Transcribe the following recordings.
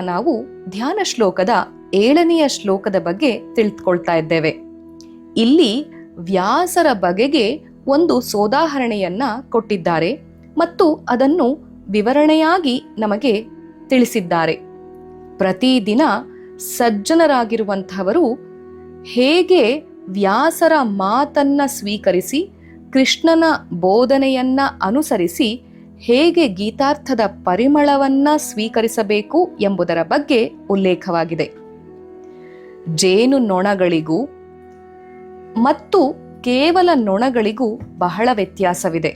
ನಾವು ಧ್ಯಾನ ಶ್ಲೋಕದ ಏಳನೆಯ ಶ್ಲೋಕದ ಬಗ್ಗೆ ತಿಳಿದುಕೊಳ್ತಾ ಇದ್ದೇವೆ. ಇಲ್ಲಿ ವ್ಯಾಸರ ಬಗೆಗೆ ಒಂದು ಸೋದಾಹರಣೆಯನ್ನ ಕೊಟ್ಟಿದ್ದಾರೆ ಮತ್ತು ಅದನ್ನು ವಿವರಣೆಯಾಗಿ ನಮಗೆ ತಿಳಿಸಿದ್ದಾರೆ. ಪ್ರತಿದಿನ ಸಜ್ಜನರಾಗಿರುವಂಥವರು ಹೇಗೆ ವ್ಯಾಸರ ಮಾತನ್ನ ಸ್ವೀಕರಿಸಿ ಕೃಷ್ಣನ ಬೋಧನೆಯನ್ನ ಅನುಸರಿಸಿ ಹೇಗೆ ಗೀತಾರ್ಥದ ಪರಿಮಳವನ್ನ ಸ್ವೀಕರಿಸಬೇಕು ಎಂಬುದರ ಬಗ್ಗೆ ಉಲ್ಲೇಖವಾಗಿದೆ. ಜೇನು ನೊಣಗಳಿಗೂ ಮತ್ತು ಕೇವಲ ನೊಣಗಳಿಗೂ ಬಹಳ ವ್ಯತ್ಯಾಸವಿದೆ.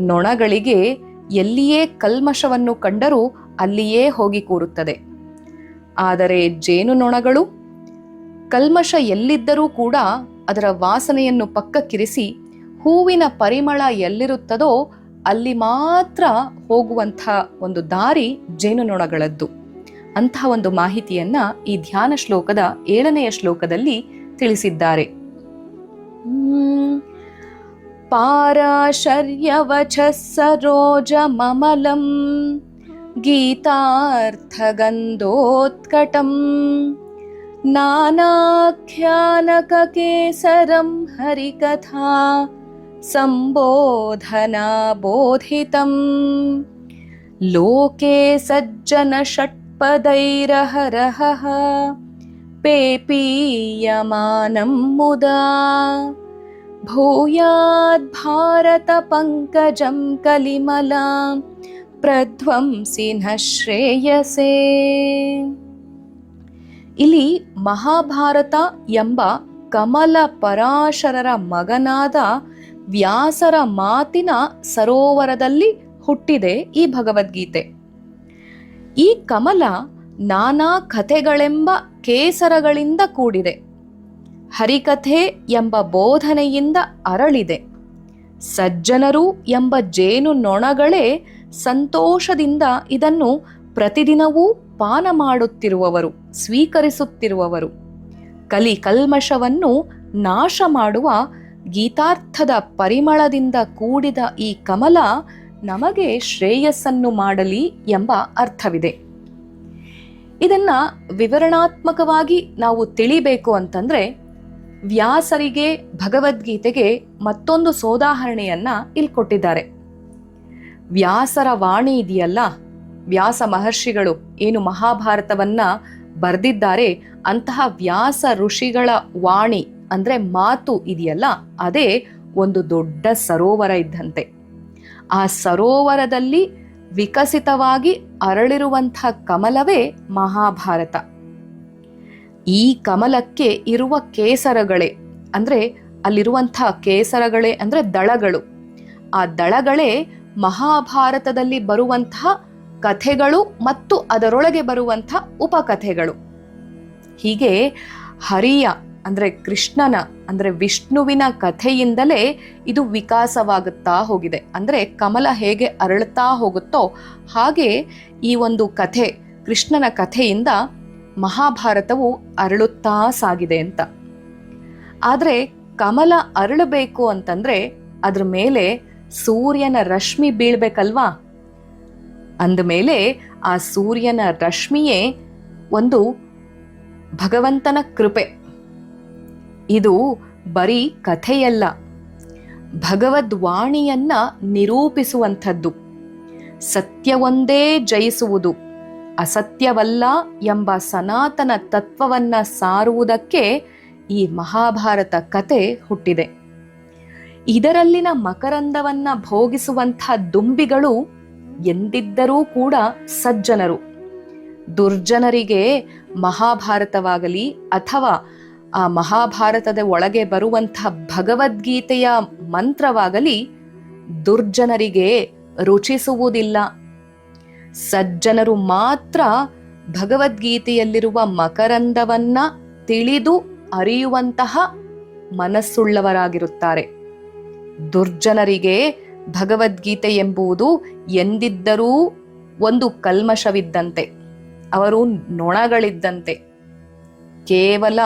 ನೊಣಗಳಿಗೆ ಎಲ್ಲಿಯೇ ಕಲ್ಮಶವನ್ನು ಕಂಡರೂ ಅಲ್ಲಿಯೇ ಹೋಗಿ ಕೂರುತ್ತದೆ. ಆದರೆ ಜೇನು ನೊಣಗಳು ಕಲ್ಮಶ ಎಲ್ಲಿದ್ದರೂ ಕೂಡ ಅದರ ವಾಸನೆಯನ್ನು ಪಕ್ಕಕ್ಕಿರಿಸಿ ಹೂವಿನ ಪರಿಮಳ ಎಲ್ಲಿರುತ್ತದೋ ಅಲ್ಲಿ ಮಾತ್ರ ಹೋಗುವಂಥ ಒಂದು ದಾರಿ ಜೇನುನೊಣಗಳದ್ದು. ಅಂತಹ ಒಂದು ಮಾಹಿತಿಯನ್ನ ಈ ಧ್ಯಾನ ಶ್ಲೋಕದ ಏಳನೆಯ ಶ್ಲೋಕದಲ್ಲಿ ತಿಳಿಸಿದ್ದಾರೆ. ಪಾರಾಶರ್ಯವಚ ಸರೋಜಮಮಲಂ ಗೀತಾರ್ಥಗಂಧೋತ್ಕಟಂ ಹರಿಕಥಾ हरिकथा सम्बोधनाबोधितम् लोके सज्जनषट्पदैरहरहः पेपीयमानं मुदा भूयाद्भारतपङ्कजं कलिमलां ಪ್ರಧ್ವಂಸಿನ ಶ್ರೇಯಸೇ ಇಲ್ಲಿ ಮಹಾಭಾರತ ಎಂಬ ಕಮಲ ಪರಾಶರರ ಮಗನಾದ ವ್ಯಾಸರ ಮಾತಿನ ಸರೋವರದಲ್ಲಿ ಹುಟ್ಟಿದೆ ಈ ಭಗವದ್ಗೀತೆ. ಈ ಕಮಲ ನಾನಾ ಕಥೆಗಳೆಂಬ ಕೇಸರಗಳಿಂದ ಕೂಡಿದೆ. ಹರಿಕಥೆ ಎಂಬ ಬೋಧನೆಯಿಂದ ಅರಳಿದೆ. ಸಜ್ಜನರು ಎಂಬ ಜೇನು ನೊಣಗಳೇ ಸಂತೋಷದಿಂದ ಇದನ್ನು ಪ್ರತಿದಿನವೂ ಪಾನ ಮಾಡುತ್ತಿರುವವರು, ಸ್ವೀಕರಿಸುತ್ತಿರುವವರು. ಕಲಿ ಕಲ್ಮಶವನ್ನು ನಾಶ ಮಾಡುವ ಗೀತಾರ್ಥದ ಪರಿಮಳದಿಂದ ಕೂಡಿದ ಈ ಕಮಲ ನಮಗೆ ಶ್ರೇಯಸ್ಸನ್ನು ಮಾಡಲಿ ಎಂಬ ಅರ್ಥವಿದೆ. ಇದನ್ನ ವಿವರಣಾತ್ಮಕವಾಗಿ ನಾವು ತಿಳಿಬೇಕು ಅಂತಂದ್ರೆ, ವ್ಯಾಸರಿಗೆ, ಭಗವದ್ಗೀತೆಗೆ ಮತ್ತೊಂದು ಸೋದಾಹರಣೆಯನ್ನ ಇಲ್ಲಿ ಕೊಟ್ಟಿದ್ದಾರೆ. ವ್ಯಾಸರ ವಾಣಿ ಇದೆಯಲ್ಲ, ವ್ಯಾಸ ಮಹರ್ಷಿಗಳು ಏನು ಮಹಾಭಾರತವನ್ನ ಬರೆದಿದ್ದಾರೆ, ಅಂತಹ ವ್ಯಾಸ ಋಷಿಗಳ ವಾಣಿ ಅಂದ್ರೆ ಮಾತು ಇದೆಯಲ್ಲ, ಅದೇ ಒಂದು ದೊಡ್ಡ ಸರೋವರ ಇದ್ದಂತೆ. ಆ ಸರೋವರದಲ್ಲಿ ವಿಕಸಿತವಾಗಿ ಅರಳಿರುವಂಥ ಕಮಲವೇ ಮಹಾಭಾರತ. ಈ ಕಮಲಕ್ಕೆ ಇರುವ ಕೇಸರಗಳೇ, ಅಂದ್ರೆ ಅಲ್ಲಿರುವಂಥ ಕೇಸರಗಳೇ ಅಂದ್ರೆ ದಳಗಳು. ಆ ದಳಗಳೇ ಮಹಾಭಾರತದಲ್ಲಿ ಬರುವಂತಹ ಕಥೆಗಳು ಮತ್ತು ಅದರೊಳಗೆ ಬರುವಂಥ ಉಪಕಥೆಗಳು. ಹೀಗೆ ಹರಿಯ ಅಂದ್ರೆ ಕೃಷ್ಣನ, ಅಂದರೆ ವಿಷ್ಣುವಿನ ಕಥೆಯಿಂದಲೇ ಇದು ವಿಕಾಸವಾಗುತ್ತಾ ಹೋಗಿದೆ. ಅಂದರೆ ಕಮಲ ಹೇಗೆ ಅರಳುತ್ತಾ ಹೋಗುತ್ತೋ ಹಾಗೆ ಈ ಒಂದು ಕಥೆ, ಕೃಷ್ಣನ ಕಥೆಯಿಂದ ಮಹಾಭಾರತವು ಅರಳುತ್ತಾ ಸಾಗಿದೆ ಅಂತ. ಆದರೆ ಕಮಲ ಅರಳಬೇಕು ಅಂತಂದರೆ ಅದ್ರ ಮೇಲೆ ಸೂರ್ಯನ ರಶ್ಮಿ ಬೀಳ್ಬೇಕಲ್ವಾ? ಅಂದಮೇಲೆ ಆ ಸೂರ್ಯನ ರಶ್ಮಿಯೇ ಒಂದು ಭಗವಂತನ ಕೃಪೆ ಇದು ಬರೀ ಕಥೆಯಲ್ಲ. ಭಗವದ್ವಾಣಿಯನ್ನ ನಿರೂಪಿಸುವಂಥದ್ದು. ಸತ್ಯವೊಂದೇ ಜಯಿಸುವುದು, ಅಸತ್ಯವಲ್ಲ ಎಂಬ ಸನಾತನ ತತ್ವವನ್ನ ಸಾರುವುದಕ್ಕೆ ಈ ಮಹಾಭಾರತ ಕತೆ ಹುಟ್ಟಿದೆ. ಇದರಲ್ಲಿನ ಮಕರಂದವನ್ನ ಭೋಗಿಸುವಂಥ ದುಂಬಿಗಳು ಎಂದಿದ್ದರೂ ಕೂಡ ಸಜ್ಜನರು. ದುರ್ಜನರಿಗೆ ಮಹಾಭಾರತವಾಗಲಿ ಅಥವಾ ಆ ಮಹಾಭಾರತದ ಒಳಗೆ ಬರುವಂತಹ ಭಗವದ್ಗೀತೆಯ ಮಂತ್ರವಾಗಲಿ, ದುರ್ಜನರಿಗೆ ರುಚಿಸುವುದಿಲ್ಲ. ಸಜ್ಜನರು ಮಾತ್ರ ಭಗವದ್ಗೀತೆಯಲ್ಲಿರುವ ಮಕರಂದವನ್ನ ತಿಳಿದು ಅರಿಯುವಂತಹ ಮನಸ್ಸುಳ್ಳವರಾಗಿರುತ್ತಾರೆ. ದುರ್ಜನರಿಗೆ ಭಗವದ್ಗೀತೆ ಎಂಬುದು ಎಂದಿದ್ದರೂ ಒಂದು ಕಲ್ಮಶವಿದ್ದಂತೆ, ಅವರು ನೊಣಗಳಿದ್ದಂತೆ. ಕೇವಲ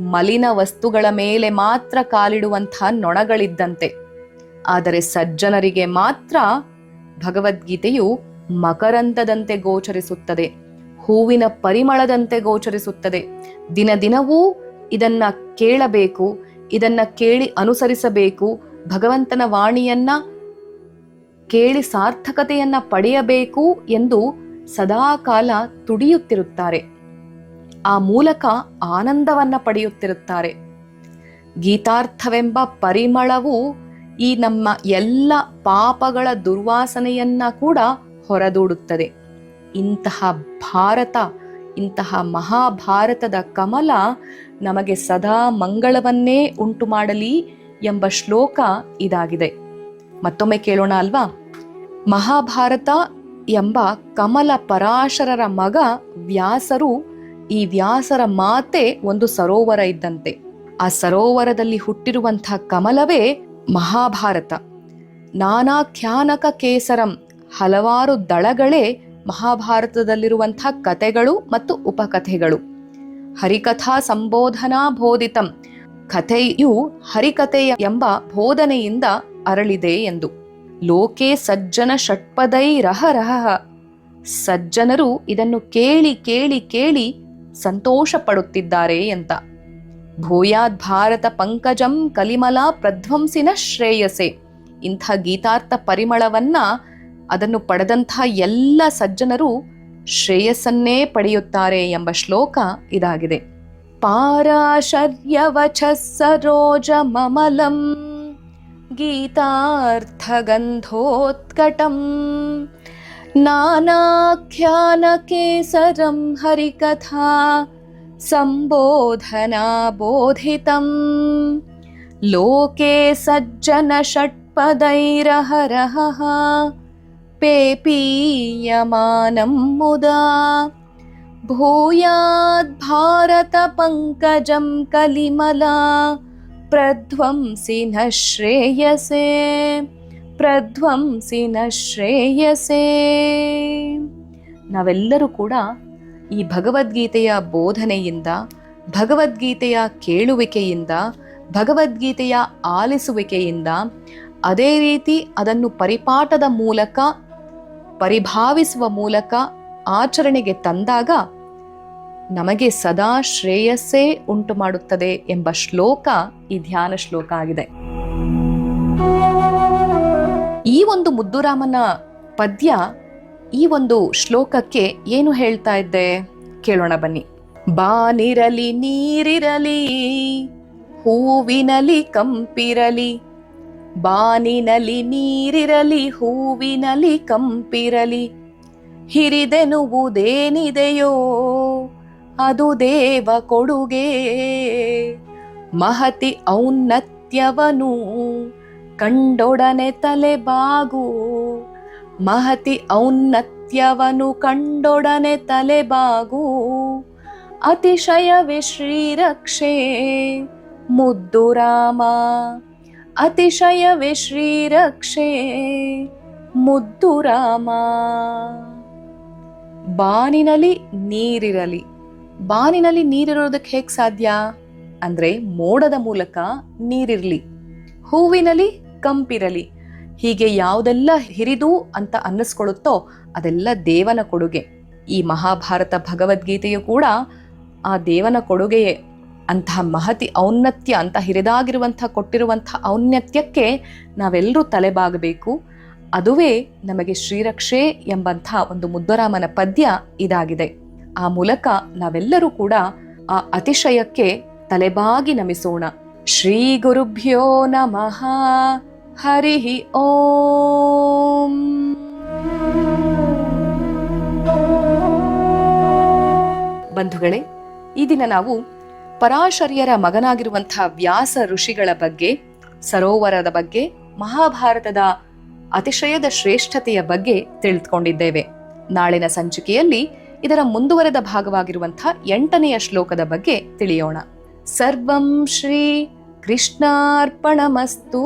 ಮಲಿನ ವಸ್ತುಗಳ ಮೇಲೆ ಮಾತ್ರ ಕಾಲಿಡುವಂತಹ ನೊಣಗಳಿದ್ದಂತೆ. ಆದರೆ ಸಜ್ಜನರಿಗೆ ಮಾತ್ರ ಭಗವದ್ಗೀತೆಯು ಮಕರಂದದಂತೆ ಗೋಚರಿಸುತ್ತದೆ, ಹೂವಿನ ಪರಿಮಳದಂತೆ ಗೋಚರಿಸುತ್ತದೆ. ದಿನ ದಿನವೂ ಇದನ್ನ ಕೇಳಬೇಕು, ಇದನ್ನ ಕೇಳಿ ಅನುಸರಿಸಬೇಕು, ಭಗವಂತನ ವಾಣಿಯನ್ನ ಕೇಳಿ ಸಾರ್ಥಕತೆಯನ್ನ ಪಡೆಯಬೇಕು ಎಂದು ಸದಾಕಾಲ ತುಡಿಯುತ್ತಿರುತ್ತಾರೆ. ಆ ಮೂಲಕ ಆನಂದವನ್ನ ಪಡೆಯುತ್ತಿರುತ್ತಾರೆ. ಗೀತಾರ್ಥವೆಂಬ ಪರಿಮಳವು ಈ ನಮ್ಮ ಎಲ್ಲ ಪಾಪಗಳ ದುರ್ವಾಸನೆಯನ್ನ ಕೂಡ ಹೊರದೂಡುತ್ತದೆ. ಇಂತಹ ಭಾರತ, ಇಂತಹ ಮಹಾಭಾರತದ ಕಮಲ ನಮಗೆ ಸದಾ ಮಂಗಳವನ್ನೇ ಉಂಟು ಮಾಡಲಿ ಎಂಬ ಶ್ಲೋಕ ಇದಾಗಿದೆ. ಮತ್ತೊಮ್ಮೆ ಕೇಳೋಣ ಅಲ್ವಾ? ಮಹಾಭಾರತ ಎಂಬ ಕಮಲ ಪರಾಶರರ ಮಗ ವ್ಯಾಸರು ಈ ವ್ಯಾಸರ ಮಾತೆ ಒಂದು ಸರೋವರ ಇದ್ದಂತೆ. ಆ ಸರೋವರದಲ್ಲಿ ಹುಟ್ಟಿರುವಂಥ ಕಮಲವೇ ಮಹಾಭಾರತ. ನಾನಾಖ್ಯಾನಕ ಕೇಸರಂ, ಹಲವಾರು ದಳಗಳೇ ಮಹಾಭಾರತದಲ್ಲಿರುವಂಥ ಕಥೆಗಳು ಮತ್ತು ಉಪಕಥೆಗಳು. ಹರಿಕಥಾ ಸಂಬೋಧನಾ ಬೋಧಿತಂ, ಕಥೆಯು ಹರಿಕಥೆಯ ಎಂಬ ಬೋಧನೆಯಿಂದ ಅರಳಿದೆ ಎಂದು. ಲೋಕೇ ಸಜ್ಜನ ಷಟ್ಪದೈ ರಹ ರಹ. ಸಜ್ಜನರು ಇದನ್ನು ಕೇಳಿ ಕೇಳಿ ಕೇಳಿ ಸಂತೋಷ ಪಡುತ್ತಿದ್ದಾರೆ ಅಂತ. ಭೂಯಾದ್ ಭಾರತ ಪಂಕಜಂ ಕಲಿಮಲ ಪ್ರಧ್ವಂಸಿನ ಶ್ರೇಯಸೆ. ಇಂಥ ಗೀತಾರ್ಥ ಪರಿಮಳವನ್ನ ಅದನ್ನು ಪಡೆದಂಥ ಎಲ್ಲ ಸಜ್ಜನರು ಶ್ರೇಯಸ್ಸನ್ನೇ ಪಡೆಯುತ್ತಾರೆ ಎಂಬ ಶ್ಲೋಕ ಇದಾಗಿದೆ. ಪಾರಾಶರ್ಯವಚ ಸರೋಜ ಮಮಲಂ ಗೀತಾರ್ಥಗಂಧೋತ್ಕಟಂ नानाख्यानकेसरं हरिकथा सम्बोधनाबोधितं लोके सज्जनषट्पदैरहरहः पेपीयमानं मुदा। भूयाद्भारतपङ्कजं कलिमला प्रध्वंसि न श्रेयसे ಪ್ರಧ್ವಂಸಿ ನ ಶ್ರೇಯಸೇ. ನಾವೆಲ್ಲರೂ ಕೂಡ ಈ ಭಗವದ್ಗೀತೆಯ ಬೋಧನೆಯಿಂದ, ಭಗವದ್ಗೀತೆಯ ಕೇಳುವಿಕೆಯಿಂದ, ಭಗವದ್ಗೀತೆಯ ಆಲಿಸುವಿಕೆಯಿಂದ ಅದೇ ರೀತಿ ಅದನ್ನು ಪರಿಪಾಠದ ಮೂಲಕ, ಪರಿಭಾವಿಸುವ ಮೂಲಕ ಆಚರಣೆಗೆ ತಂದಾಗ ನಮಗೆ ಸದಾ ಶ್ರೇಯಸ್ಸೇ ಉಂಟು ಮಾಡುತ್ತದೆ ಎಂಬ ಶ್ಲೋಕ ಈ ಧ್ಯಾನ ಶ್ಲೋಕ ಆಗಿದೆ. ಈ ಒಂದು ಮುದ್ದುರಾಮನ ಪದ್ಯ ಈ ಒಂದು ಶ್ಲೋಕಕ್ಕೆ ಏನು ಹೇಳ್ತಾ ಇದ್ದೆ? ಕೇಳೋಣ ಬನ್ನಿ. ಬಾನಿರಲಿ, ನೀರಿರಲಿ, ಹೂವಿನಲಿ, ಕಂಪಿರಲಿ. ಬಾನಿನಲಿ, ನೀರಿರಲಿ, ಹೂವಿನಲಿ, ಕಂಪಿರಲಿ. ಹಿರಿದೆನುವುದೇನಿದೆಯೋ, ಅದು ದೇವ ಕೊಡುಗೆ. ಮಹತಿ ಔನ್ನತ್ಯವನು ಕಂಡೊಡನೆ ತಲೆ ಬಾಗು. ಮಹತಿ ಔನ್ನತ್ಯವನು ಕಂಡೊಡನೆ ತಲೆ ಬಾಗು. ಅತಿಶಯವೇ ಶ್ರೀರಕ್ಷೆ. ಮುದ್ದು ರಾಮ, ಅತಿಶಯವೇ ಶ್ರೀರಕ್ಷೆ. ಮುದ್ದು ರಾಮ. ಬಾನಿನಲ್ಲಿ ನೀರಿರಲಿ. ಬಾನಿನಲ್ಲಿ ನೀರಿರೋದಕ್ಕೆ ಹೇಗೆ ಸಾಧ್ಯ? ಅಂದ್ರೆ ಮೋಡದ ಮೂಲಕ ನೀರಿರಲಿ. ಹೂವಿನಲ್ಲಿ ಕಂಪಿರಲಿ ಹೀಗೆ ಯಾವುದೆಲ್ಲ ಹಿರಿದು ಅಂತ ಅನ್ನಿಸ್ಕೊಳ್ಳುತ್ತೋ ಅದೆಲ್ಲ ದೇವನ ಕೊಡುಗೆ. ಈ ಮಹಾಭಾರತ ಭಗವದ್ಗೀತೆಯು ಕೂಡ ಆ ದೇವನ ಕೊಡುಗೆಯೇ. ಅಂತಹ ಮಹತಿ ಔನ್ನತ್ಯ ಅಂತ ಹಿರಿದಾಗಿರುವಂಥ, ಕೊಟ್ಟಿರುವಂಥ ಔನ್ನತ್ಯಕ್ಕೆ ನಾವೆಲ್ಲರೂ ತಲೆಬಾಗಬೇಕು. ಅದುವೇ ನಮಗೆ ಶ್ರೀರಕ್ಷೆ ಎಂಬಂಥ ಒಂದು ಮುದ್ದರಾಮನ ಪದ್ಯ ಇದಾಗಿದೆ. ಆ ಮೂಲಕ ನಾವೆಲ್ಲರೂ ಕೂಡ ಆ ಅತಿಶಯಕ್ಕೆ ತಲೆಬಾಗಿ ನಮಿಸೋಣ. ಶ್ರೀ ಗುರುಭ್ಯೋ ನಮಃ ಹರಿ ಓಂ ಬಂಧುಗಳೇ ಈ ದಿನ ನಾವು ಪರಾಶರ್ಯರ ಮಗನಾಗಿರುವಂತಹ ವ್ಯಾಸ ಋಷಿಗಳ ಬಗ್ಗೆ, ಸರೋವರದ ಬಗ್ಗೆ, ಮಹಾಭಾರತದ ಅತಿಶಯದ ಶ್ರೇಷ್ಠತೆಯ ಬಗ್ಗೆ ತಿಳಿದುಕೊಂಡಿದ್ದೇವೆ. ನಾಳಿನ ಸಂಚಿಕೆಯಲ್ಲಿ ಇದರ ಮುಂದುವರೆದ ಭಾಗವಾಗಿರುವಂತಹ ಎಂಟನೆಯ ಶ್ಲೋಕದ ಬಗ್ಗೆ ತಿಳಿಯೋಣ. ಸರ್ವಂ ಶ್ರೀ कृष्णार्पणमस्तु।